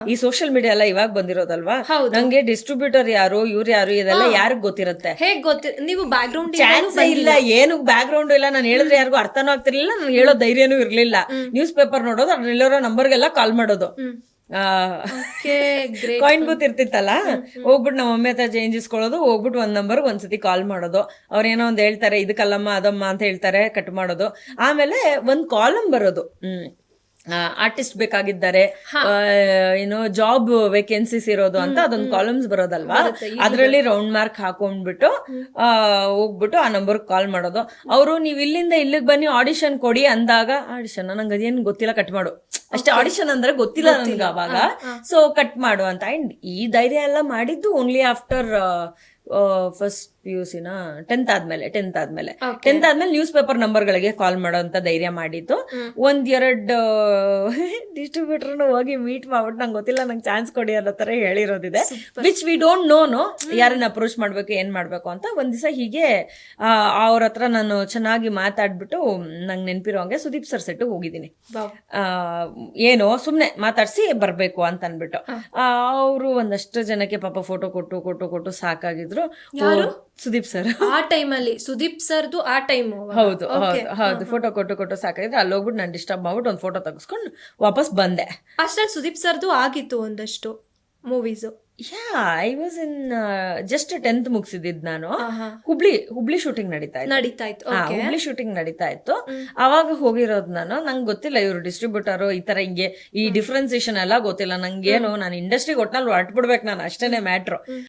ಈ social media ಎಲ್ಲ ಇವಾಗ ಬಂದಿರೋದಲ್ವಾ? ಹೌದು. ನಂಗೆ ಡಿಸ್ಟ್ರಿಬ್ಯೂಟರ್ ಯಾರು ಇವ್ರು ಯಾರು ಇದೆಲ್ಲ ಯಾರಿಗ್ ಗೊತ್ತಿರುತ್ತೆ? ಹೇಗ್ ಗೊತ್ತಿ ನೀವು ಬ್ಯಾಕ್ ಗ್ರೌಂಡ್ ಚಾನ್ಸ್ ಇಲ್ಲ ಏನು ಬ್ಯಾಕ್ ಗ್ರೌಂಡ್ ಇಲ್ಲ ನಾನು ಹೇಳಿದ್ರೆ ಯಾರಿಗೂ ಅರ್ಥನೂ ಆಗ್ತಿರ್ಲಿಲ್ಲ ನಾನು ಹೇಳೋ ಧೈರ್ಯನೂ ಇರ್ಲಿಲ್ಲ. ನ್ಯೂಸ್ ಪೇಪರ್ ನೋಡೋದು ಅದ್ರಲ್ಲಿರೋ ನಂಬರ್ಗೆಲ್ಲ ಕಾಲ್ ಮಾಡೋದು. ಕಾಯಿನ್ ಬೂತ್ ಇರ್ತಿತ್ತಲ್ಲ? ಹೋಗ್ಬಿಟ್ಟು ನಮ್ಮ ಮಮ್ಮಿ ಹತ್ರ ಚೇಂಜಿಸ್ಕೊಳ್ಳೋದು ಹೋಗ್ಬಿಟ್ಟು ಒಂದ್ ನಂಬರ್ ಒಂದ್ಸತಿ ಕಾಲ್ ಮಾಡೋದು. ಅವ್ರೇನೋ ಒಂದ್ ಹೇಳ್ತಾರೆ ಇದಕ್ಕಲ್ಲಮ್ಮ ಅದಮ್ಮ ಅಂತ ಹೇಳ್ತಾರೆ ಕಟ್ ಮಾಡೋದು. ಆಮೇಲೆ ಒಂದ್ ಕಾಲಮ್ ಬರೋದು. ಹ್ಮ್. ಆರ್ಟಿಸ್ಟ್ ಬೇಕಾಗಿದ್ದಾರೆ. ಆ, ಏನು ಜಾಬ್ ವೇಕೆನ್ಸೀಸ್ ಇರೋದು ಅಂತ ಅದೊಂದು ಕಾಲಮ್ಸ್ ಬರೋದಲ್ವಾ? ಅದರಲ್ಲಿ ರೌಂಡ್ ಮಾರ್ಕ್ ಹಾಕೊಂಡ್ಬಿಟ್ಟು ಹೋಗ್ಬಿಟ್ಟು ಆ ನಂಬರ್ ಕಾಲ್ ಮಾಡೋದು. ಅವರು ನೀವು ಇಲ್ಲಿಂದ ಇಲ್ಲಿಗೆ ಬನ್ನಿ ಆಡಿಷನ್ ಕೊಡಿ ಅಂದಾಗ ಆಡಿಷನ್ ನಂಗೆ ಅದೇನು ಗೊತ್ತಿಲ್ಲ ಕಟ್ ಮಾಡು. ಅಷ್ಟೇ ಆಡಿಷನ್ ಅಂದ್ರೆ ಗೊತ್ತಿಲ್ಲ ನನ್ಗೆ ಅವಾಗ. ಸೊ ಕಟ್ ಮಾಡು ಅಂತ. ಅಂಡ್ ಈ ಧೈರ್ಯ ಎಲ್ಲ ಮಾಡಿದ್ದು only after first P U ಸಿನ ಟೆಂತ್ ಆದ್ಮೇಲೆ ಟೆಂತ್ ಆದ್ಮೇಲೆ. ಟೆಂತ್ ಆದ್ಮೇಲೆ ನ್ಯೂಸ್ ಪೇಪರ್ ನಂಬರ್ಗಳಿಗೆ ಕಾಲ್ ಮಾಡೋ ಅಂತ ಧೈರ್ಯ ಮಾಡಿದ್ದು. ಒಂದ್ ಎರಡ್ ಡಿಸ್ಟ್ರಿಬ್ಯೂಟರ್ನು ಹೋಗಿ ಮೀಟ್ ಮಾಡ್ಬಿಟ್ಟು ನಂಗೆ ಗೊತ್ತಿಲ್ಲ ನಂಗೆ ಚಾನ್ಸ್ ಕೊಡಿ ಅನ್ನೋ ತರ ಹೇಳಿರೋದಿದೆ. Which we don't know know ಯಾರನ್ನ ಅಪ್ರೋಚ್ ಮಾಡ್ಬೇಕು ಏನ್ ಮಾಡ್ಬೇಕು ಅಂತ ಒಂದ್ ದಿವಸ ಹೀಗೆ ಅವ್ರ ಹತ್ರ ನಾನು ಚೆನ್ನಾಗಿ ಮಾತಾಡ್ಬಿಟ್ಟು ನಂಗೆ ನೆನಪಿರೋ ಹಂಗೆ ಸುದೀಪ್ ಸರ್ ಸೆಟ್ ಹೋಗಿದ್ದೀನಿ. ಆ, ಏನೋ ಸುಮ್ನೆ ಮಾತಾಡ್ಸಿ ಬರ್ಬೇಕು ಅಂತ ಅನ್ಬಿಟ್ಟು. ಅವರು ಒಂದಷ್ಟು ಜನಕ್ಕೆ ಪಾಪ ಫೋಟೋ ಕೊಟ್ಟು ಕೊಟ್ಟು ಕೊಟ್ಟು ಸಾಕಾಗಿದ್ರು. ಸುದೀಪ್ ಸರ್. ಆ ಟೈಮಲ್ಲಿ ಸುದೀಪ್ ಸರ್ದು ಆ ಟೈಮ್ ಹೌದು ಹೌದು ಹೌದು. ಫೋಟೋ ಕೊಟ್ಟು ಕೊಟ್ಟು ಸಾಕಾಗಿದ್ರೆ ಅಲ್ಲಿ ಹೋಗ್ಬಿಟ್ಟು ನಾನು ಡಿಸ್ಟರ್ಬ್ ಮಾಡ್ಬಿಟ್ಟು ಒಂದು ಫೋಟೋ ತೆಗೆಸ್ಕೊಂಡು ವಾಪಸ್ ಬಂದೆ. ಅಷ್ಟ್ರಲ್ಲಿ ಸುದೀಪ್ ಸರ್ದು ಆಗಿತ್ತು ಒಂದಷ್ಟು movies yeah I was in just tenth ಮುಗಿಸಿದ್ ನಾನು. ಹುಬ್ಳಿ ಹುಬ್ಳಿ ಶೂಟಿಂಗ್ ನಡೀತಾ ಇತ್ತು. ನಡೀತಾ ಇತ್ತು. ಹುಬ್ಳಿ ಶೂಟಿಂಗ್ ನಡೀತಾ ಇತ್ತು. ಅವಾಗ ಹೋಗಿರೋದು ನಾನು ನಂಗೆ ಗೊತ್ತಿಲ್ಲ ಇವರು ಡಿಸ್ಟ್ರಿಬ್ಯೂಟರ್ ಈ ತರ ಹಿಂಗೆ ಈ ಡಿಫ್ರೆನ್ಸಿಯೇಷನ್ ಎಲ್ಲ ಗೊತ್ತಿಲ್ಲ. ನಂಗೇನು ನಾನು ಇಂಡಸ್ಟ್ರಿಗೆ ಒಟ್ನಲ್ಲಿ ಹೊರಟ್ಬಿಡ್ಬೇಕು ನಾನು ಅಷ್ಟೇನೆ ಮ್ಯಾಟ್ರು